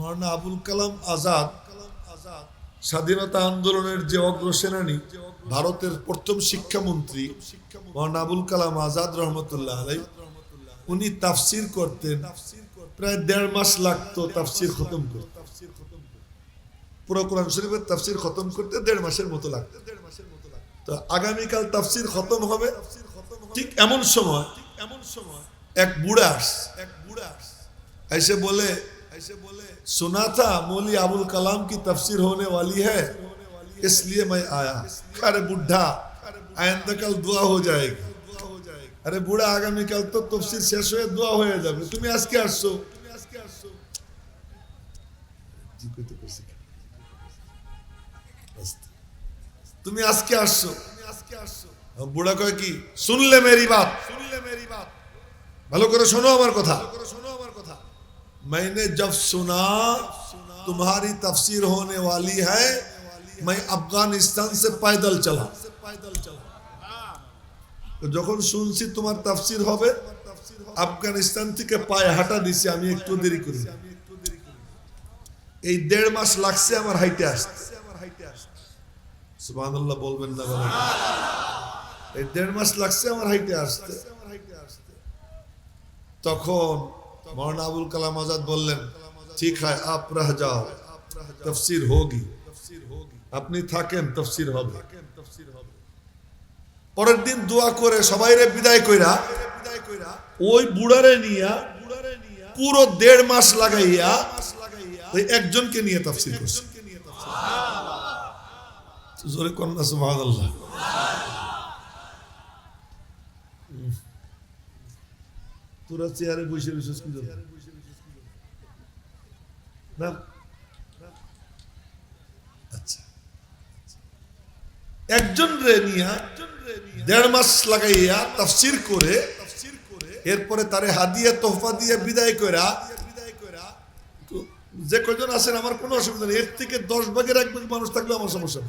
মরনা আবুল কালাম আজাদ স্বাধীনতা আন্দোলনের যে অগ্রসেনানী, ভারতের প্রথম শিক্ষামন্ত্রী মরনা আবুল কালাম আজাদ রহমতুল্লাহ আলাই উনি তাফসির করতেন, প্রায় দেড় মাস লাগতো তাফসির খতম করতে। পুরো কোরআন শরীফের তাফসির খতম করতে দেড় মাসের মতো লাগতো। দেড় মাসের মতো তো আগামীকাল তাফসির খতম হবে, ঠিক এমন সময় এমন সময় এক বুড়া এক বুড়া এসে বলে ऐसे बोले सुना था मौली अबुल कलाम की तफसीर होने वाली है इसलिए मैं आया अरे बुढ़ा आइंदा कल दुआ हो जाएगी আরে বুড়া আগামীকাল তো তফসির শেষ হয়ে দোয়া হয়ে যাবে তুমি আজকে আসছো জি কইতে কইছি। আস্তে। তুমি আজকে আসছো বুড়া কয় কি শুনলে মেরি বাত শুনলে মেরি বাত ভালো করে শোনো আমার কথা শোনো আমার কথা मैंने जब सुना तुम्हारी तफसीर होने वाली है मैं अफगानिस्तान से पैदल चला তো যখন শুনছি তোমার তাফসির হবে আফগানিস্তান থেকে পায়ে হাঁটা দিছি আমি একটু দেরি করি এই দেড় মাস লাগছে আমার হাইটে আসতে সুবহানাল্লাহ বলবেন না বলেন এই দেড় মাস লাগছে আমার হাইটে আসতে তখন মৌলানা আবুল কালাম আজাদ বললেন, ঠিক হয় আপ রহ যাও। তফসির হোগি আপনি থাকেন, তফসির হবে। পরের দিন দোয়া করে সবাই রে বিদায় কইরা, ওই বুড়ারে নিয়া পুরো দেড় মাস লাগাইয়া ওই একজনকে নিয়ে তাফসির করছে। জোরে কন্যা সুবহানাল্লাহ। তোরা চেয়ারে বসে রয়েছিস কি না? আচ্ছা। একজন রে নিয়া দেড় মাস লাগাইয়া তাফসির করে এরপরে তারে হাদিয়া তোহফা দিয়ে বিদায় কইরা তো যে কয়জন আছেন আমার কোনো অসুবিধা নেই। এর থেকে দশ ভাগের এক ভাগ মানুষ থাকলে আমার সমস্যা।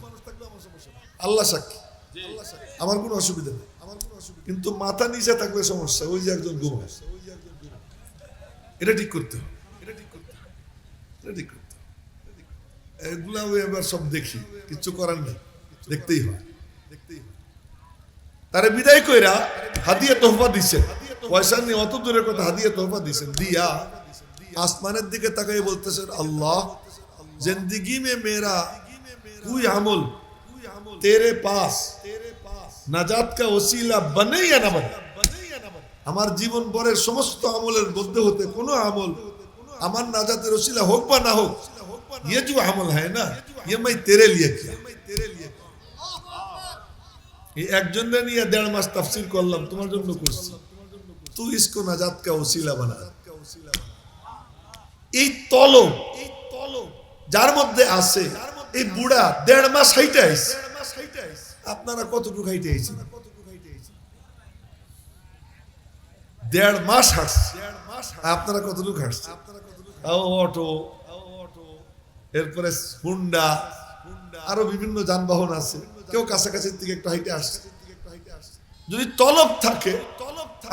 আল্লাহ সাক্ষী। আমার কোনো অসুবিধা নেই। কিন্তু মাথা নিচে থাকলে সমস্যা ওই যে একজন ঘুমায়। এটা ঠিক করতে হবে। এটা ঠিক করতে হবে। এটা ঠিক করতে হবে। এবার সব দেখি। করার নেই। দেখতেই বিদায় কইরা তোহফা দিচ্ছেন পয়সা নিয়ে অত দূরের কথা তোহফা দিচ্ছেন দিয়া আসমানের দিকে তাকাই বলতেছেন, আল্লাহ জিন্দগি মে মেরা কুই আমল? তেরে পাস? নাজাত কা ওসিলা বনে না বনে আমার জীবন ভরের সমস্ত আমলের মধ্যে হতে কোনো আমল আমার নাজাতের ওসিলা হোক বা না হোক ये जो अमल है ना ये मैं तेरे लिए किया এই একজনকে নিয়ে দেড় মাস তাফসির করলাম তোমার জন্য করছি তুই ইসকো নাজাত কা ওসিলা বানা এই তলব এই তলব যার মধ্যে আছে এই বুড়া দেড় মাস হাইটে আইছে আপনারা কতটুকু হাইটে আইছেন দেড় মাস হাঁটছে। আপনারা কতটুকু হাঁটছে অটো, এরপরে হুন্ডা, আরও বিভিন্ন যানবাহন আছে। কেউ কাছাকাছি দিকে একটু হাইটে আসছে। যদি তলব থাকে,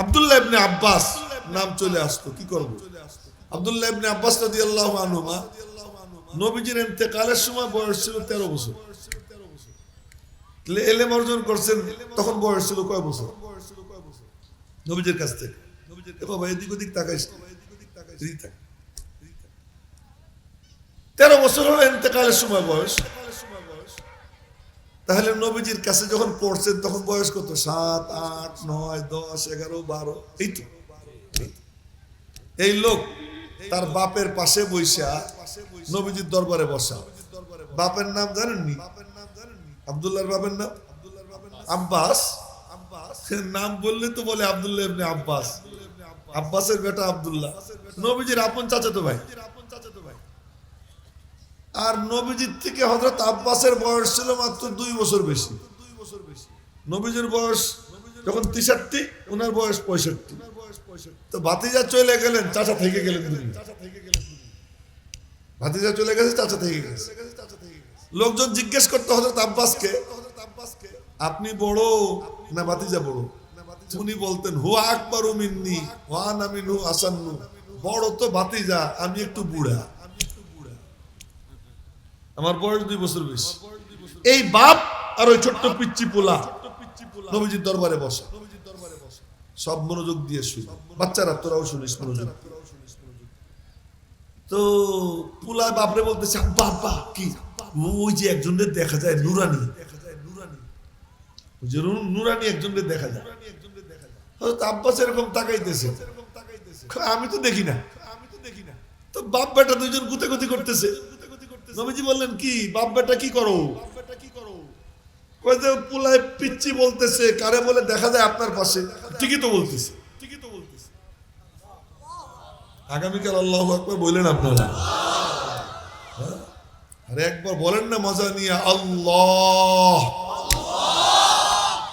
আব্দুল্লাহ ইবনে আব্বাস নাম চলে আসতো, কি করব? আব্দুল্লাহ ইবনে আব্বাস রাদিয়াল্লাহু আনহুমা নবীজির ইন্তেকালের সময় বয়স ছিল তেরো বছর। এলেম অর্জন করছেন, তখন বয়স ছিল কয় বছর? নবীজির কাছ থেকে। তেরো বছর হলো ইন্তেকালের সময় বয়স। তাহলে নবীজির কাছে যখন পড়ছেন, তখন বয়স কত? সাত, আট, নয়, দশ, এগারো, বারো। এই তো। এই লোক তার বাপের পাশে বৈশা নবীজির দরবারে বসা। বাপের নাম জানেননি? আব্দুল্লাহর বাপের নাম? আব্বাস? নাম বললে তো বলে আব্দুল্লাহ আব্বাস। আব্বাসের বেটা আব্দুল্লাহ। নবীজির আপন চাচাতো ভাই। আর নবীজির থেকে হযরত আব্বাসের বয়স ছিল মাত্র দুই বছর বেশি। নবীজির বয়স যখন তিষট্টি ওনার বয়স পঁয়ষট্টি। তো ভাতিজা চলে গেলেন, চাচা থেকে গেলেন। ভাতিজা চলে গেছে, চাচা থেকে গেছে। লোকজন জিজ্ঞেস করতে হজরত আব্বাসকে, আপনি বড় না ভাতিজা বড়? উনি বলতেন, হুয়া আকবর মিন্নি, হুয়া নামিন হু আসান্নু। বড় তো ভাতিজা, আমি একটু বুড়া। আমার বয়স দুই বছর বেশি। এই বাপ আর ওই ছোট্ট পিচ্চি পোলা নবীজির দরবারে বসে। সব মনোযোগ দিয়ে শুনি। বাচ্চারা, তোরাও শুনিস মনোযোগ তো পোলা বাপরে বলতেছে, আব্বা কি? ওই যে একজনের দেখা যায় নুরানি। ওই যে নু- নুরানি একজনের দেখা যায়। আব্বাস এরকম তাকাইতেছে। আমি তো দেখি না আমি তো দেখি না। তো বাপ বেটা দুইজন গুতেগুতি করতেছে। নবীজি বললেন কি বাপ বেটা কি করো? কই পুলায় পিচ্ছি বলতেছে কারে বলে দেখা যায় আপনার পাশে? ঠিকই তো বলতেছে ঠিকই তো বলতেছে। আগামীকাল আল্লাহ আকবার বললেন আপনারা। হ্যাঁ? আরে একবার বলেন না মজা নিয়ে আল্লাহ!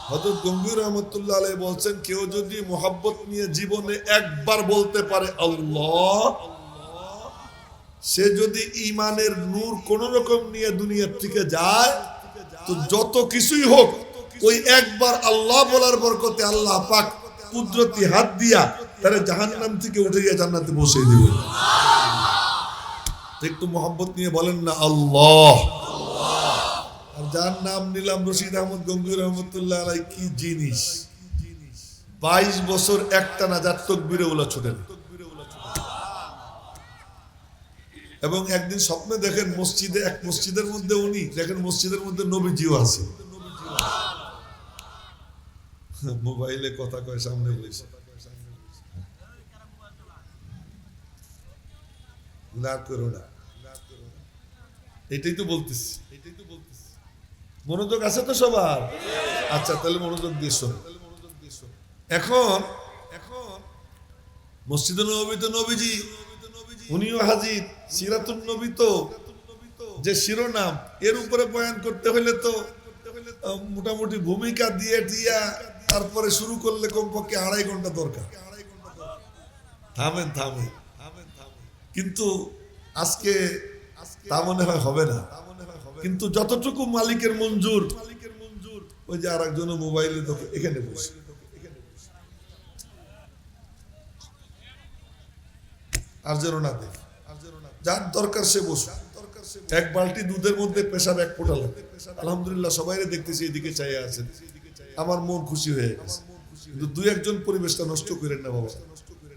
হজরত গম্ভীর রহমতুল্লাহ আলাই বলছেন, কেউ যদি মোহাব্বত নিয়ে জীবনে একবার বলতে পারে আল্লাহ, সে যদি ইমানের নূর কোন রকম নিয়ে দুনিয়ার থেকে যায়, তো যত কিছুই হোক, ওই একবার আল্লাহ বলার বরকতে আল্লাহ পাক কুদরতি হাত দিয়া তারা জাহান্নাম থেকে উঠে গিয়ে জান্নাতে বসে দিবে। একটু মোহাব্বত নিয়ে বলেন না, আল্লাহ। যার নাম নিলাম রশিদ আহমদ গঙ্গুর রহমতুল্লাহ আলাই, কি জিনিস? বাইশ বছর একটা না যার তকবিরে ওলা ছুটেন এবং একদিন স্বপ্নে দেখেন মসজিদে, এক মসজিদের মধ্যে উনি, দেখেন মসজিদের মধ্যে নবীজিও আছে। মোবাইলে কথা কয়, সামনে না এটাই তো বলতেছি এটাই তো বলতেছি। মনোযোগ আছে তো সবার? আচ্ছা তাহলে মনোযোগ দিয়ে শোনো। এখন এখন মসজিদে নবী তো নবীজি, উনিও হাজির, সিরাতুন নবী তো। যে শিরোনাম, এর উপরে বয়ান করতে হলে তো মোটামুটি ভূমিকা দিয়ে দিয়া তারপরে শুরু করলে কমপক্ষে আড়াই ঘণ্টা দরকার। থামেন থামেন। কিন্তু আজকে তা মনে হয় হবে না। কিন্তু যতটুকু মালিকের মঞ্জুর ওই যে আর একজন মোবাইলে এখানে বসে। আর যেন না দেখ যার দরকার সে বসে এক বালতি দুধের মধ্যে পেশাব এক ফোটা লাগে আলহামদুলিল্লাহ সবাই দেখতেছি, এদিকে চাইয়া আছেন আমার মন খুশি হয়ে গেছে। কিন্তু দুই একজন পরিবেশটা নষ্ট করেন না বাবা।